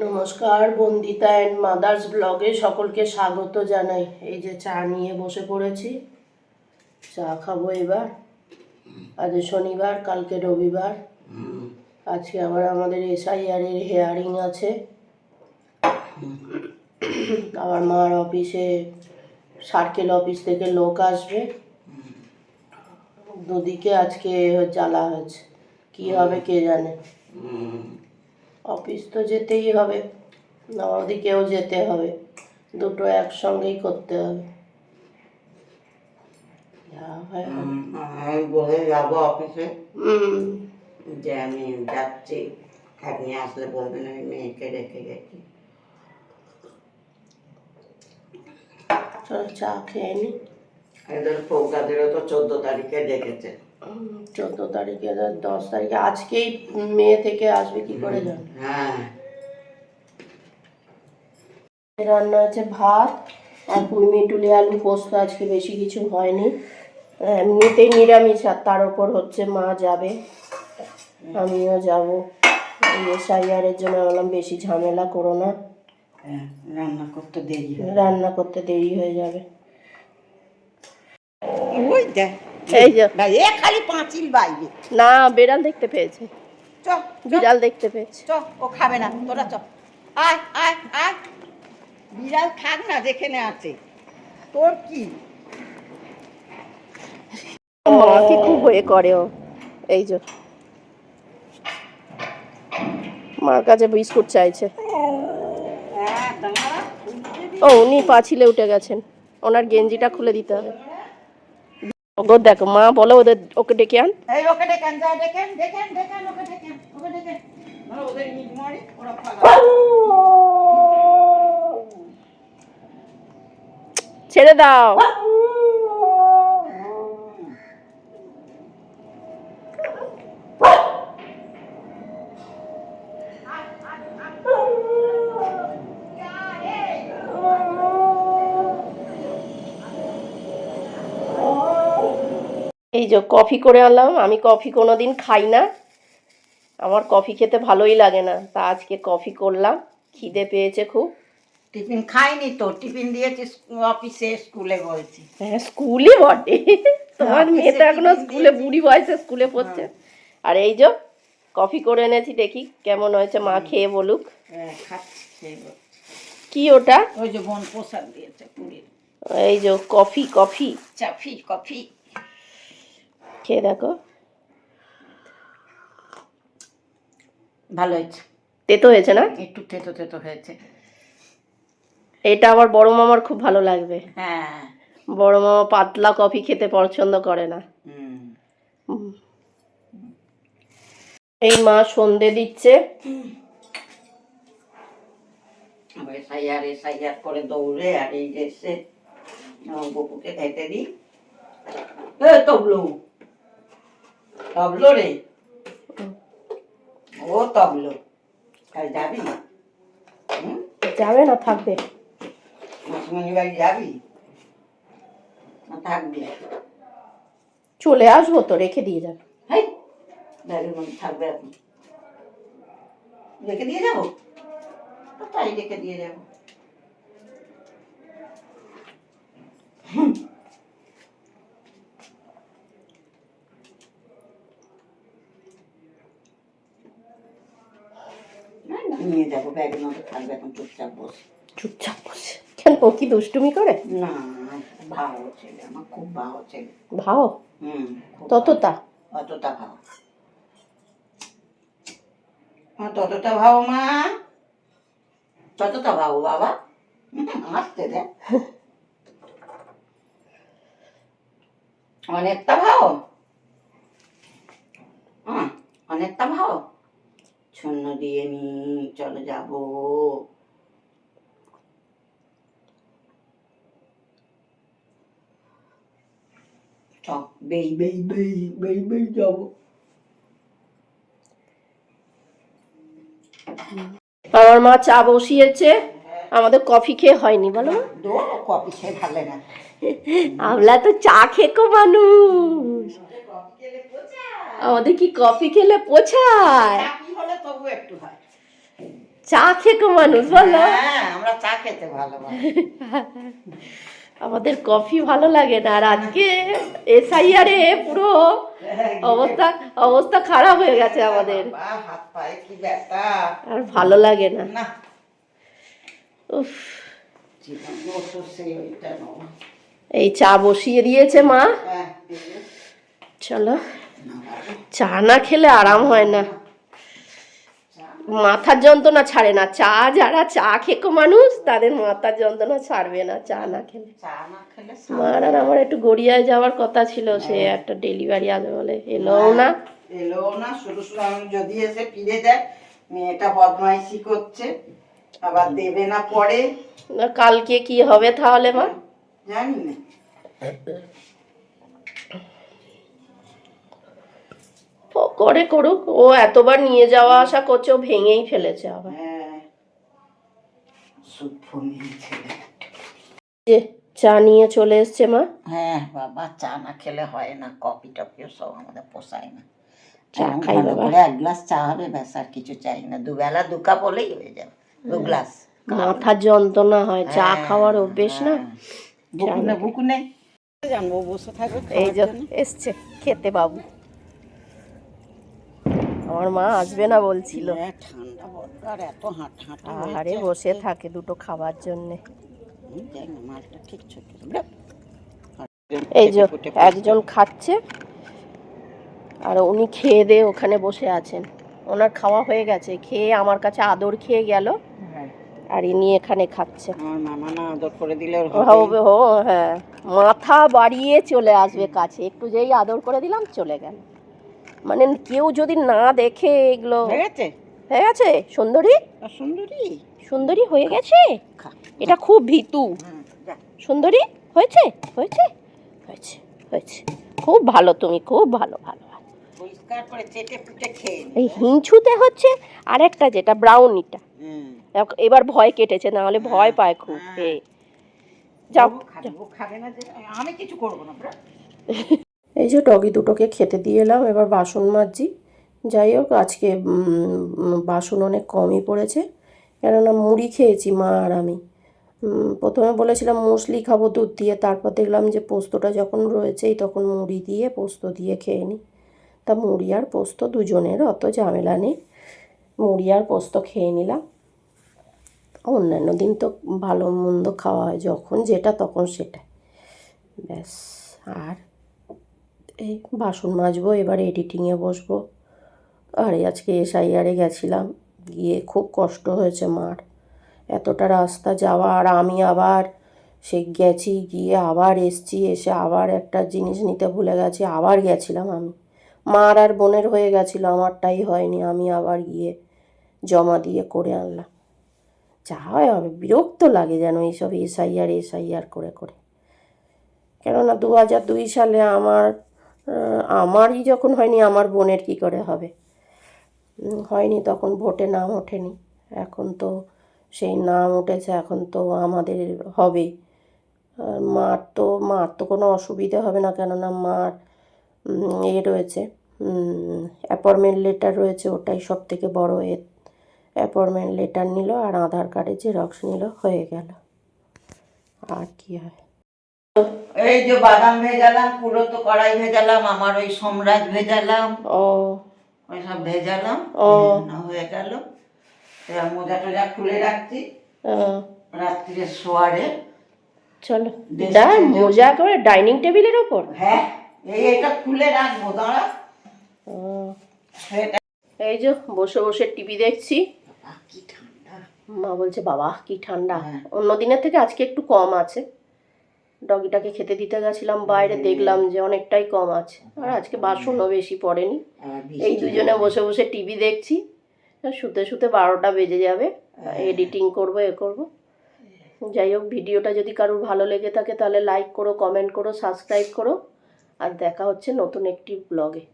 নমস্কার, Bandita and mother's ব্লগে সকলকে স্বাগত জানাই। এই যে চা নিয়ে বসে পড়েছি। চা খাব এবার। আজ শনিবার, কালকে রবিবার। আজকে আবার আমাদের এসআইআর এর হেয়ারিং আছে। আবার মার অফিসে সার্কেল অফিস থেকে লোক আসবে। দুদিকে আজকে জ্বালা হয়েছে। কি হবে কে জানে? অফিস তো যেতেই হবে। ওদিকেও যেতে হবে। দুটো একসঙ্গেই করতে হবে। আমি বলে যাব অফিসে। যে আমি যাচ্ছি। আপনি আসলে বলবেন আমি মেয়েকে রেখে গেছি। চলো চা খেয়ে নি। এদের ফৌকাদেরও তো চোদ্দ তারিখে ডেকেছে। চোদ্দ তারিখে দশ তারিখে। আজকেই মেয়ে থেকে আসবে কি করে জান? হ্যাঁ। রান্না আছে ভাত আর পুঁই মিটুলি আলু পোস্ত আজকে বেশি কিছু হয়নি। এমনিতেই নিরামিষ আর তার ওপর হচ্ছে মা যাবে। আমিও যাব। এসআইআরের জন্য বললাম বেশি ঝামেলা করো না। হ্যাঁ, রান্না করতে দেরি রান্না করতে দেরি হয়ে যাবে। ওই দেখ এই যে। না এ খালি পাঁচিল বাইরে না বেড়াল দেখতে পেয়েছে। চ বিড়াল দেখতে পেয়েছে। চ ও খাবে না তোরা চ। আয় আয় আয়। বিড়াল থাক না যেখানে আছে। তোর কি? মাকে খুব হয়ে করে ও। এই যে। মার কাছে বিস্কুট চাইছে। হ্যাঁ ও উনি পাঁচিলে উঠে গেছেন। ওনার গেঞ্জিটা খুলে দিতে হবে। ওগো দেখো মা বলো ওদের ওকে ডেকে আন। এই ওকে ডেকেন যা ডেকেন ডেকে ডেকেন ওকে ডেকেন ওকে ডেকেন মানে ওদের ইট মারি ওরা ফাঁকা। ছেড়ে দাও। যে কফি করে আনলাম আমি কফি কোনো দিন খাই না। আমার কফি খেতে ভালোই লাগে না তা আজকে কফি করলাম খিদে পেয়েছে খুব। টিফিন খাইনি তো টিফিন দিয়েছি অফিসে স্কুলে বলছি। হ্যাঁ স্কুলে বটে। তোমার মেয়ে তো এখনও স্কুলে বুড়ি বয়সে স্কুলে পড়ছে। আর এই যে কফি করে এনেছি দেখি কেমন হয়েছে মা খেয়ে বলুক। হ্যাঁ। কি ওটা? ওই যে বোন প্রসাদ দিয়েছে পুরীর। এই যে কফি কফি। চাফি কফি। খেয়ে দেখো। ভালো হয়েছে। তেতো হয়েছে না? একটু তেতো তেতো হয়েছে। এটা আমার বড় মামার খুব ভালো লাগবে। হ্যাঁ। বড় মামা পাতলা কফি খেতে পছন্দ করে না। এই মা সন্ধে দিচ্ছে। আবার এসআইআর এসআইআর করে দৌড়ে আর এই যে এসে বপুকে খাইতে দিই। এ তবলু রে। ও তবলো। কাল যাবি? যাবে না থাকবে। মাসিমণি বাড়ি যাবি? না থাকবি। চলে আসব তো রেখে দিয়ে যাবে। হাই ব্যাগের মধ্যে থাকবে এখন। রেখে দিয়ে যাব? তাই রেখে দিয়ে যাব? না, না, নিয়ে যাব ব্যাগের মধ্যে থাকবে এখন চুপচাপ বসে। চুপচাপ বসে? কেন ও কি দুষ্টুমি করে? না ভালো ছেলে আমার খুব ভালো ছেলে। ভাও? হুম ততটা। অতটা মা ততটা ভাও মা। ততটা ভাও বাবা। আসতে দে। অনেকটা ভাও। অনেকটা ভাও। শূন্য দিয়ে নি চলো যাব। বেই বেই বেই বেই বেই যাব। আমার মা চা বসিয়েছে। আমাদের কফি খেয়ে হয়নি বলো? দোর কপি ভালো না। আমরা তো চা খেকো মানুষ। আমাদের কি কফি খেলে পোছায় চাকরি হলে তবু একটু হয়। চা খেকো মানুষ বলো। হ্যাঁ আমরা চা খেতে ভালোবাসি। আমাদের কফি ভালো লাগে না আর আজকে এসআইআরে পুরো অবস্থা অবস্থা খারাপ হয়ে গেছে আমাদের। হাত পায়ে কি ব্যথা। আর ভালো লাগে না। না। উফ। এই চা বসিয়ে দিয়েছে মা। হ্যাঁ চলো। চা না খেলে আরাম হয় না। মাথার যন্ত্রণা ছাড়ে না। চা যারা চা খেকো মানুষ তাদের মাথার যন্ত্রণা ছাড়বে না চা না খেলে। চা না খেলে মার আর আমার একটু গড়িয়ায় যাওয়ার কথা ছিল সে একটা ডেলিভারি আসবে বলে। এলোও না। এলো না শুরু শুরু আমি যদি এসে ফিরে যায় মেয়েটা বদমাইশি করছে আবার দেবে না পরে। কালকে কি হবে তাহলে মা? জানি না। ও করে করুক ও এতবার নিয়ে যাওয়া আসা করছে ও ভেঙেই ফেলেছে আবার। হ্যাঁ। যে চা নিয়ে চলে এসছে মা। হ্যাঁ বাবা চা না খেলে হয় না কফি টফিও সব আমাদের পোষায় না। চা খাই বাবা। করে এক গ্লাস চা হবে ব্যাস আর কিছু চাই না। দুবেলা দু কাপ হলেই হয়ে যাবে দু গ্লাস। মাথার যন্ত্রণা হয় চা হ্যাঁ, খাওয়ার অভ্যেস না। বুকুনে বুকুনে জানব বসে থাকবে এই যে এসছে খেতে বাবু আমার মা আসবে না বলছিল। হ্যাঁ, ঠান্ডা আর এত হাঁট হাঁটা আহারে বসে থাকে দুটো খাবার জন্যে। মালটা ঠিক ছোট এই যে একজন খাচ্ছে আর উনি খেয়ে দিয়ে ওখানে বসে আছেন। ওনার খাওয়া হয়ে গেছে খেয়ে আমার কাছে আদর খেয়ে গেল। আর ইনি এখানে খাচ্ছে। আমার মামা না আদর করে দিলে ওর ও হবে ও হ্যাঁ। মাথা বাড়িয়ে চলে আসবে কাছে। একটু যেই আদর করে দিলাম চলে গেল। মানে কেউ যদি না দেখে এগুলো হয়ে গেছে? হয়ে গেছে? সুন্দরী? সুন্দরী। সুন্দরী হয়ে গেছে? এটা খুব ভীতু। সুন্দরী? হয়েছে? হয়েছে? হয়েছে হয়েছে। খুব ভালো তুমি খুব ভালো ভালো। এই হিংছুতে হচ্ছে আরেকটা যেটা ব্রাউনিটা। এবার ভয় কেটেছে না হলে ভয় পায় খুব হ্যাঁ। যাও আমি কিছু করব না। এই যে ডগি দুটোকে খেতে দিয়ে এলাম, এবার বাসন মাজছি। যাই হোক, আজকে বাসন অনেক কমই পড়েছে। কেননা মুড়ি খেয়েছি মা আর আমি। প্রথমে বলেছিলাম মুসলি খাব দুধ দিয়ে, তারপর দেখলাম যে পোস্তটা যখন রয়েছেই তখন মুড়ি দিয়ে, পোস্ত দিয়ে খেয়ে নিই। তা মুড়ি আর পোস্ত দুজনের অত ঝামেলা নেই। মুড়ি আর পোস্ত খেয়ে নিলাম। অন্যান্য দিন তো ভালো মন্দ খাওয়া হয় যখন যেটা, তখন সেটা ব্যাস, আর এই বাসন মাজবো, এবার এডিটিংয়ে বসবো। আরে, আজকে এসআইআরে গেছিলাম। গিয়ে খুব কষ্ট হয়েছে মার। এতটা রাস্তা যাওয়া আর আমি আবার সে গেছি, গিয়ে আবার এসছি, এসে আবার একটা জিনিস নিতে ভুলে গেছি, আবার গেছিলাম আমি। মার আর বোনের হয়ে গেছিল, আমারটাই হয়নি, আমি আবার গিয়ে জমা দিয়ে করে আনলাম। যা হয় হবে, বিরক্ত লাগে যেন এইসব এসআইআর এসআইআর করে করে। কেননা দু হাজার দুই সালে আমার আমারই যখন হয়নি, আমার বোনের কি করে হবে? হয়নি তখন, ভোটে নাম ওঠেনি। এখন তো সেই নাম উঠেছে, এখন তো আমাদের আর মার তো মার তো কোনো অসুবিধা হবে না, কেননা মার এ রয়েছে অ্যাপয়েন্টমেন্ট লেটার রয়েছে, ওটাই সব থেকে বড় এ অ্যাপয়েন্টমেন্ট লেটার নিল আর আধার কার্ডের জেরক্স নিল, হয়ে গেল। আর কি হয়? এই যে বাদাম ভেজালাম পুরো তো কড়াই ভেজালাম আমার ওই সম্রাট ভেজালাম। ও। ওই সব ভেজালাম ও। না হয়ে গেল। এবার মোজা টোজা খুলে রাখছি রাত্রিরে শোয়ারে। চলো। দা মোজা করে ডাইনিং টেবিলের ওপর। হ্যাঁ এই এটা খুলে রাখব দাঁড়া। এই যে বসে বসে টিভি দেখছি। কি ঠান্ডা। মা বলছে বাবা কি ঠান্ডা। হ্যাঁ। অন্য দিনের থেকে আজকে একটু কম আছে। ডগিটাকে খেতে দিতে গেছিলাম বাইরে দেখলাম যে অনেকটাই কম আছে। আর আজকে বাসনও বেশি পড়েনি। এই দুজনে বসে বসে টিভি দেখছি। শুতে শুতে বারোটা বেজে যাবে। এডিটিং করব এ করব। যাই হোক ভিডিওটা যদি কারোর ভালো লেগে থাকে তাহলে লাইক করো কমেন্ট করো সাবস্ক্রাইব করো। আর দেখা হচ্ছে নতুন একটি ব্লগে